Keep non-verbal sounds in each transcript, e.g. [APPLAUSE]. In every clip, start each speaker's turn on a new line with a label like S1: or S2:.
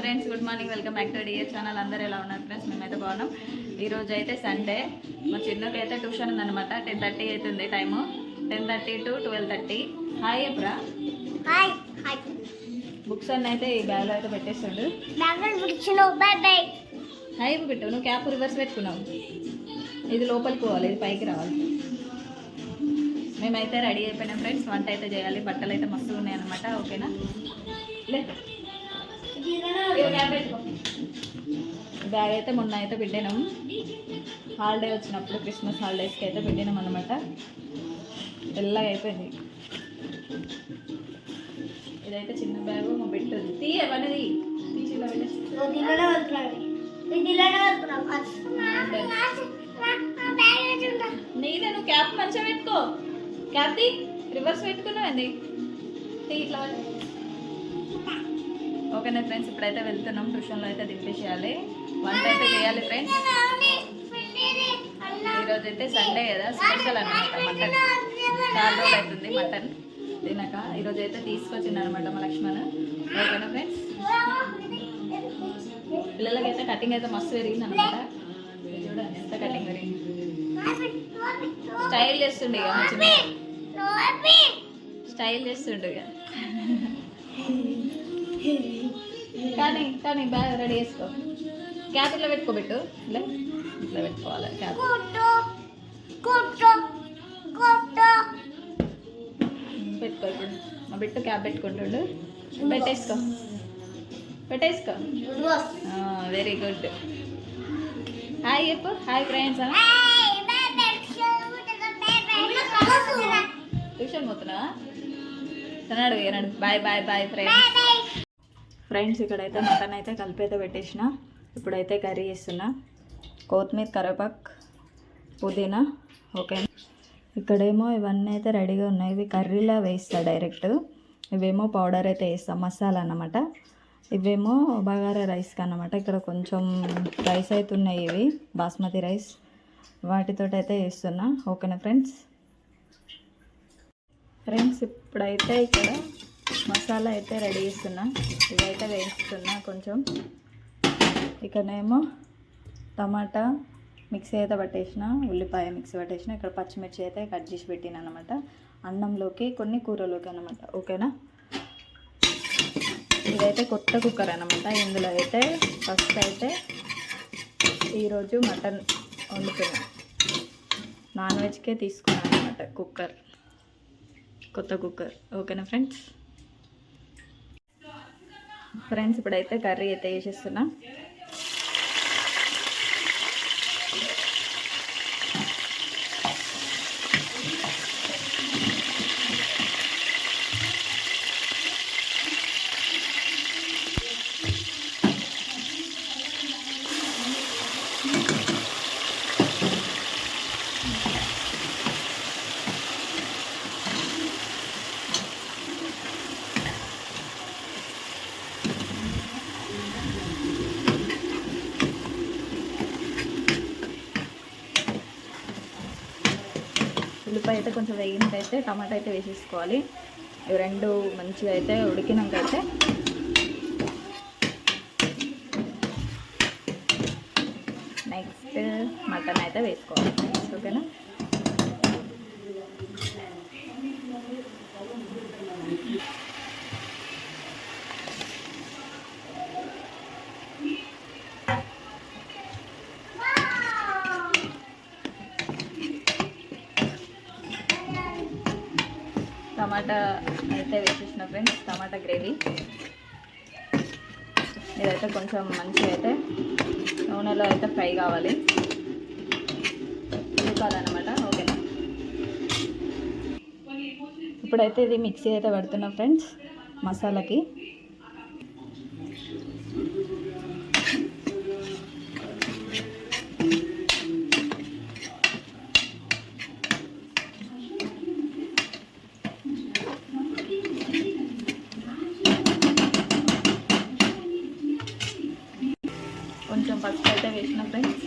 S1: Friends good morning. Welcome back to dear channel. అందరూ ఎలా ఉన్నారు ఫ్రెండ్స్? మేమైతే బాగున్నాం. ఈ రోజు అయితే సండే మా చిన్నకి అయితే ట్యూషన్ ఉందన్నమాట. టెన్ థర్టీ అవుతుంది time. Ten thirty to twelve thirty hi ఎప్పురా
S2: hi hi
S1: books అన్నీ అయితే ఈ బ్యాగ్లో అయితే పెట్టేస్తుండు. హాయ్ పెట్టు నువ్వు క్యాప్ రివర్స్ పెట్టుకున్నావు. ఇది లోపలికి పోవాలి. ఇది పైకి రావాలి. మేమైతే రెడీ అయిపోయినాం ఫ్రెండ్స్. వంట అయితే చేయాలి. బట్టలు అయితే మస్తుగా ఉన్నాయి అనమాట ఓకేనా? లే. బ్యాగ్ అయితే మొన్న అయితే పెట్టినాం. హాలిడే వచ్చినప్పుడు క్రిస్మస్ హాలిడేస్కి అయితే పెట్టినాం అనమాట తెల్లగా అయిపోయింది. ఇదైతే చిన్న బ్యాగ్ మా బిడ్డ తీయ పనిది నీదే నువ్వు క్యాప్ మంచిగా పెట్టుకో. క్యాప్ తీ రివర్స్ పెట్టుకున్నావు అండి తీ ఇట్లా ఓకేనా ఫ్రెండ్స్ ఇప్పుడైతే వెళ్తున్నాం. ట్యూషన్లో అయితే దింపేసేయాలి. వంట అయితే చేయాలి ఫ్రెండ్స్. ఈరోజు అయితే సండే కదా స్పెషల్ అనమాట మటన్. చాలా రోజులు అవుతుంది మటన్. తినక ఈరోజు అయితే తీసుకొచ్చింది అనమాట మా లక్ష్మణ్. ఓకేనా ఫ్రెండ్స్? పిల్లలకైతే కటింగ్ అయితే మస్తు పెరిగింది అనమాట చూడండి ఎంత కటింగ్ పెరిగింది. స్టైల్ చేస్తుండే ఇక మంచిగా స్టైల్ చేస్తుండే ఇక. కానీ కానీ బ్యాగ్ రెడీ చేసుకో. క్యాప్ ఇట్లా పెట్టుకోబెట్టు ఇట్లా ఇట్లా పెట్టుకోవాలి. క్యాప్ పెట్టుకో ఇప్పుడు. మా బిట్టు క్యాప్ పెట్టుకుంటుండు. పెట్టేసుకో. పెట్టేసుకో. వెరీ గుడ్ హాయ్ చెప్పు. హాయ్ ఫ్రెండ్స్ ట్యూషన్ పోతున్నా సన్నాడు ఏనాడు bye bye bye friends friends ఇక్కడైతే మటన్ అయితే కలిపి అయితే పెట్టేసిన. ఇప్పుడైతే కర్రీ చేస్తున్నా. కొత్తిమీర కరివేపాకు పుదీనా ఓకే. ఇక్కడేమో ఇవన్నీ అయితే రెడీగా ఉన్నాయి. ఇవి కర్రీలా వేస్తా డైరెక్ట్. ఇవేమో పౌడర్ అయితే వేస్తాం మసాలా అన్నమాట. ఇవేమో బగారా రైస్కి అన్నమాట ఇక్కడ కొంచెం రైస్ అయితే ఉన్నాయి ఇవి బాస్మతి రైస్. వాటితో అయితే వేస్తున్నా. ఓకేనా ఫ్రెండ్స్? ఫ్రెండ్స్ ఇప్పుడైతే ఇక్కడ మసాలా అయితే రెడీ చేస్తున్నా. ఇదైతే వేస్తున్నా కొంచెం. ఇక్కడనేమో టమాటా మిక్సీ అయితే పట్టేసిన ఉల్లిపాయ మిక్సీ పట్టేసిన ఇక్కడ పచ్చిమిర్చి అయితే కట్ చేసి పెట్టిన అనమాట అన్నంలోకి కొన్ని కూరలోకి అనమాట ఓకేనా? ఇదైతే కొత్త కుక్కర్ అనమాట ఇందులో అయితే ఫస్ట్ అయితే ఈరోజు మటన్ వండుతున్నా. నాన్ వెజ్కే తీసుకున్నాను అనమాట కుక్కర్. కొత్త కుక్కర్. ఓకేనా ఫ్రెండ్స్? ఫ్రెండ్స్ ఇప్పుడైతే కర్రీ అయితే వేసేస్తున్నా ఉల్లిపాయ అయితే కొంచెం వేగినకైతే టమాటా అయితే వేసేసుకోవాలి. ఇవి రెండు మంచిగా అయితే ఉడికినాకైతే అయితే నెక్స్ట్ మటన్ అయితే వేసుకోవాలి. ఓకేనా? టమాటా అయితే వేసేసిన ఫ్రెండ్స్ టమాటా గ్రేవీ. ఇదైతే కొంచెం మంచిగా అయితే నూనెలో అయితే ఫ్రై కావాలి. చూపాలన్నమాట ఓకే ఇప్పుడైతే ఇది మిక్సీ అయితే పెడుతున్నా ఫ్రెండ్స్ మసాలాకి. పసుపు అయితే వేసిన ఫ్రెండ్స్.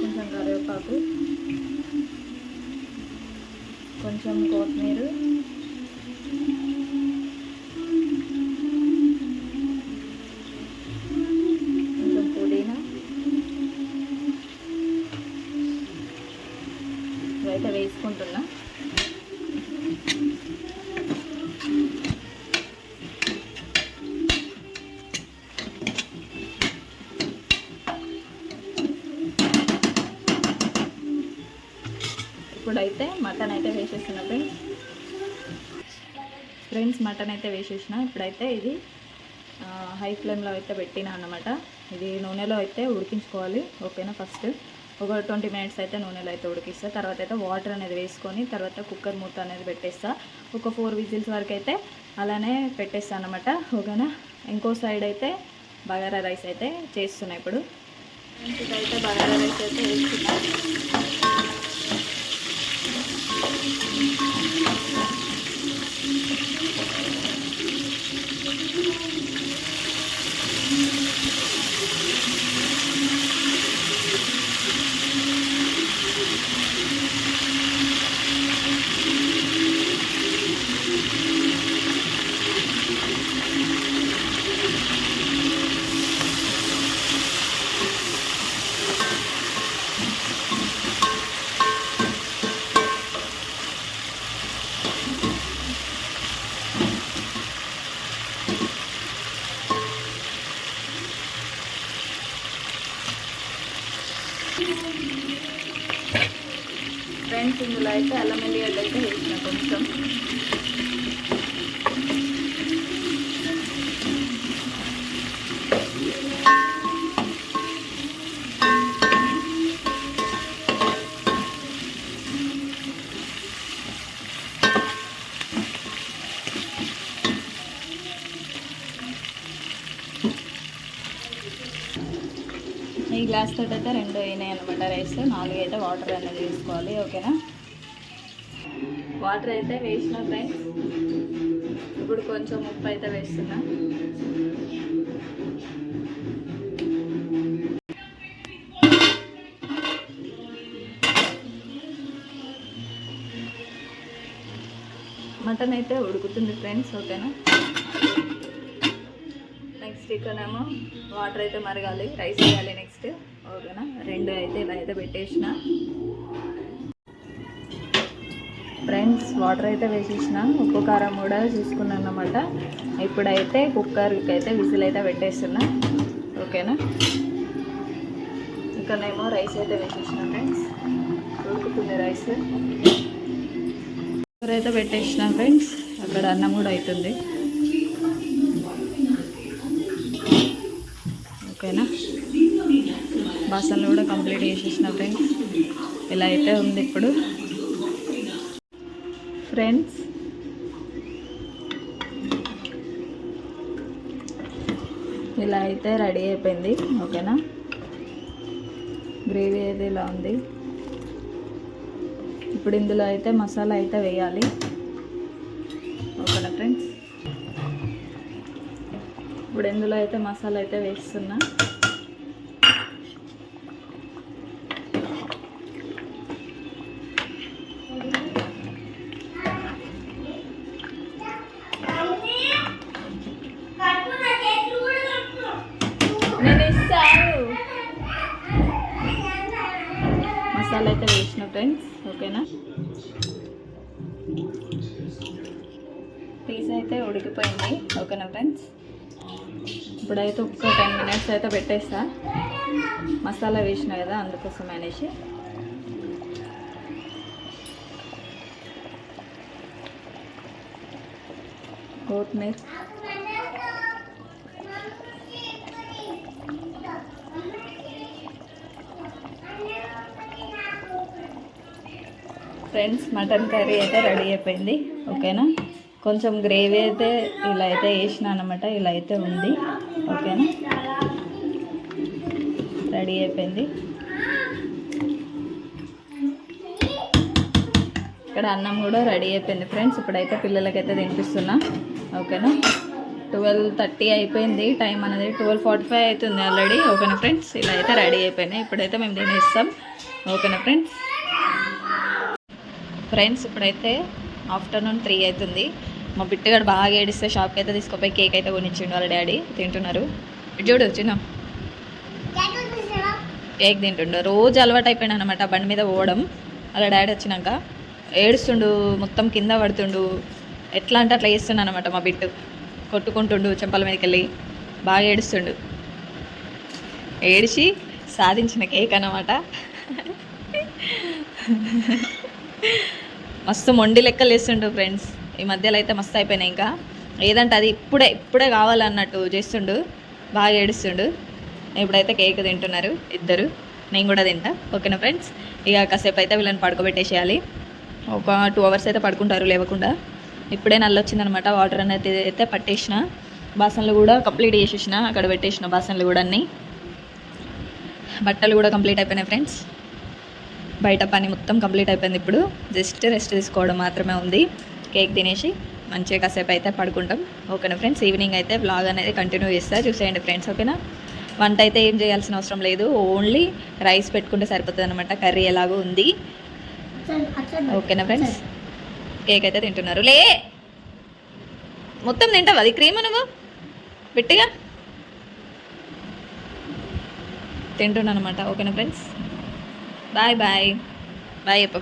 S1: కొంచెం కరివేపాకు కొంచెం కొత్తిమీర ఇప్పుడైతే మటన్ అయితే వేసేస్తున్నా ఫ్రెండ్స్ ఫ్రెండ్స్ మటన్ అయితే వేసేసిన. ఇప్పుడైతే ఇది హై ఫ్లేమ్లో అయితే పెట్టిన అన్నమాట. ఇది నూనెలో అయితే ఉడికించుకోవాలి. ఓకేనా ఫస్ట్ ఒక ట్వంటీ మినిట్స్ అయితే నూనెలో అయితే ఉడికిస్తా. తర్వాత అయితే వాటర్ అనేది వేసుకొని తర్వాత కుక్కర్ మూత అనేది పెట్టేస్తా. ఒక ఫోర్ విజిల్స్ వరకు అయితే అలానే పెట్టేస్తా అనమాట ఓకేనా? ఇంకో సైడ్ అయితే బగారా రైస్ అయితే చేస్తున్నా ఇప్పుడు. ఇదైతే బగారా రైస్ అయితే వేస్తున్నా. なるほど。ఇందులో అయితే అల్లం ఎల్లిగడ్డ అయితే వేసిన కొంచెం ఈ గ్లాస్ తోటి అయితే రెండు అయినాయి అనమాట రైస్. నాలుగు అయితే వాటర్ అనేది వేసుకోవాలి ఓకేనా? వాటర్ అయితే వేసిన ఫ్రెండ్స్. ఇప్పుడు కొంచెం ఉప్పు అయితే వేస్తున్నా. మటన్ అయితే ఉడుకుతుంది ఫ్రెండ్స్ ఓకేనా? నెక్స్ట్ ఇక్కడేమో వాటర్ అయితే మరగాలి రైస్ వేయాలి నెక్స్ట్. ఓకేనా? రెండు అయితే ఇలా అయితే పెట్టేసిన. ఫ్రెండ్స్ వాటర్ అయితే వేసేసిన. ఉప్పు కారం కూడా చూసుకున్నాను అనమాట ఇప్పుడైతే కుక్కర్కి అయితే విజిల్ అయితే పెట్టేస్తున్నా. ఓకేనా? ఇక్కడనేమో రైస్ అయితే వేసేసిన ఫ్రెండ్స్. ఉడుకుతుంది రైస్. కుక్కర్ అయితే పెట్టేసిన ఫ్రెండ్స్. అక్కడ అన్నం కూడా అవుతుంది. ఓకేనా? బాసనలు కూడా కంప్లీట్ చేసేసిన ఫ్రెండ్స్. ఇలా అయితే ఉంది ఇప్పుడు. ఫ్రెండ్స్. ఇలా అయితే రెడీ అయిపోయింది. ఓకేనా? గ్రేవీ అయితే ఇలా ఉంది. ఇప్పుడు ఇందులో అయితే మసాలా అయితే వేయాలి. ఓకేనా ఫ్రెండ్స్? ఇప్పుడు ఇందులో అయితే మసాలా అయితే వేస్తున్నా. అయితే ఉడికిపోయింది. ఓకేనా ఫ్రెండ్స్? ఇప్పుడైతే ఒక్క టెన్ మినిట్స్ అయితే పెట్టేస్తా. మసాలా వేసిన కదా అందుకోసం అనేసి. కొత్తిమీర. ఫ్రెండ్స్ మటన్ కర్రీ అయితే రెడీ అయిపోయింది. ఓకేనా? కొంచెం గ్రేవీ అయితే ఇలా అయితే వేసిన అనమాట ఇలా అయితే ఉంది. ఓకేనా? రెడీ అయిపోయింది. ఇక్కడ అన్నం కూడా రెడీ అయిపోయింది ఫ్రెండ్స్. ఇప్పుడైతే పిల్లలకైతే తినిపిస్తున్నా. ఓకేనా? ట్వెల్వ్ థర్టీ అయిపోయింది. టైం అనేది ట్వెల్వ్ ఫార్టీ ఫైవ్ అవుతుంది ఆల్రెడీ. ఓకేనా ఫ్రెండ్స్? ఇలా అయితే రెడీ అయిపోయినాయి. ఇప్పుడైతే మేము తినేస్తాం. ఓకేనా ఫ్రెండ్స్? ఫ్రెండ్స్ ఇప్పుడైతే ఆఫ్టర్నూన్ త్రీ అవుతుంది. మా బిట్టగాడు బాగా ఏడిస్తే షాప్కి అయితే తీసుకుపోయి కేక్ అయితే కొనిచ్చిండు వాళ్ళ డాడీ. తింటున్నారు. చూడు చిన్న. కేక్ తింటుండు. రోజు అలవాటు అయిపోయాడు అనమాట బండి మీద పోవడం. వాళ్ళ డాడీ వచ్చినాక ఏడుస్తుండు మొత్తం కింద పడుతుండు. ఎట్లా అంటే అట్లా చేస్తుండు అనమాట మా బిట్టు కొట్టుకుంటుండు చెంపల మీదకి వెళ్ళి బాగా ఏడుస్తుండు. ఏడిచి సాధించిన కేక్ అనమాట [LAUGHS] మస్తు మొండి లెక్కలు వేస్తుండు ఫ్రెండ్స్. ఈ మధ్యలో అయితే మస్తు అయిపోయినాయి ఇంకా. ఏదంటే అది ఇప్పుడే ఇప్పుడే కావాలన్నట్టు చేస్తుండు. బాగా ఏడుస్తుండు. ఇప్పుడైతే కేక్ తింటున్నారు ఇద్దరు. నేను కూడా తింటా. ఓకేనా ఫ్రెండ్స్? ఇక కాసేపు అయితే వీళ్ళని పడుకోబెట్టేసేయాలి. ఒక టూ అవర్స్ అయితే పడుకుంటారు లేవకుండా. ఇప్పుడే నల్ల వచ్చిందనమాట. వాటర్ అనేది అయితే పట్టేసిన. బాసనలు కూడా కంప్లీట్ చేసేసిన. అక్కడ పెట్టేసిన బాసనలు కూడా అన్నీ. బట్టలు కూడా కంప్లీట్ అయిపోయినాయి ఫ్రెండ్స్. బయట పని మొత్తం కంప్లీట్ అయిపోయింది ఇప్పుడు. జస్ట్ రెస్ట్ తీసుకోవడం మాత్రమే ఉంది. కేక్ తినేసి మంచిగా కాసేపు అయితే పడుకుంటాం. ఓకేనా ఫ్రెండ్స్? ఈవినింగ్ అయితే బ్లాగ్ అనేది కంటిన్యూ చేస్తా. చూసేయండి ఫ్రెండ్స్ ఓకేనా? వంట అయితే ఏం చేయాల్సిన అవసరం లేదు. ఓన్లీ రైస్ పెట్టుకుంటే సరిపోతుంది అనమాట కర్రీ ఎలాగో ఉంది. ఓకేనా ఫ్రెండ్స్? కేక్ అయితే తింటున్నారు. లే! మొత్తం తింటావు? అది క్రీమ్ నువ్వు? పెట్టిగా? తింటున్నాను అనమాట ఓకేనా ఫ్రెండ్స్? Bye bye. బాయ్ చెప్ప